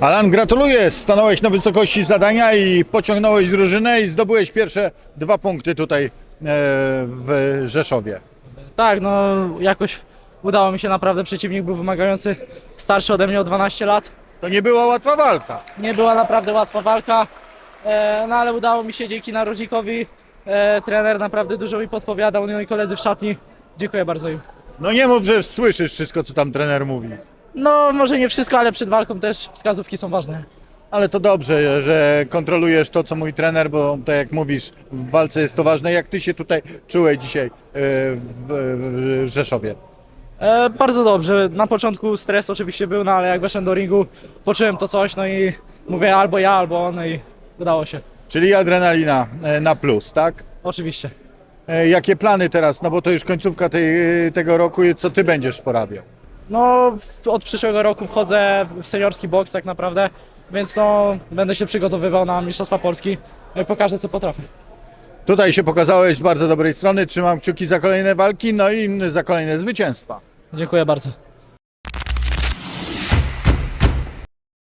Alan, gratuluję. Stanąłeś na wysokości zadania i pociągnąłeś drużynę i zdobyłeś pierwsze dwa punkty tutaj e, w Rzeszowie. Tak, no jakoś udało mi się naprawdę, przeciwnik był wymagający, starszy ode mnie o 12 lat. To nie była łatwa walka. Nie była naprawdę łatwa walka, e, no ale udało mi się dzięki narożnikowi. E, trener naprawdę dużo mi podpowiadał, no i koledzy w szatni. Dziękuję bardzo im. No nie mów, że słyszysz wszystko, co tam trener mówi. No może nie wszystko, ale przed walką też wskazówki są ważne. Ale to dobrze, że kontrolujesz to, co mówi trener, bo tak jak mówisz, w walce jest to ważne. Jak ty się tutaj czułeś dzisiaj e, w, w Rzeszowie? E, bardzo dobrze. Na początku stres oczywiście był, no ale jak weszłem do ringu, poczułem to coś, no i mówię albo ja, albo on, no i udało się. Czyli adrenalina e, na plus, tak? Oczywiście. E, Jakie plany teraz? No bo to już końcówka tej, tego roku co ty będziesz porabiał? No, w- od przyszłego roku wchodzę w seniorski boks tak naprawdę, więc no, będę się przygotowywał na Mistrzostwa Polski. No Pokażę, co potrafię. Tutaj się pokazałeś z bardzo dobrej strony. Trzymam kciuki za kolejne walki, no i za kolejne zwycięstwa. Dziękuję bardzo.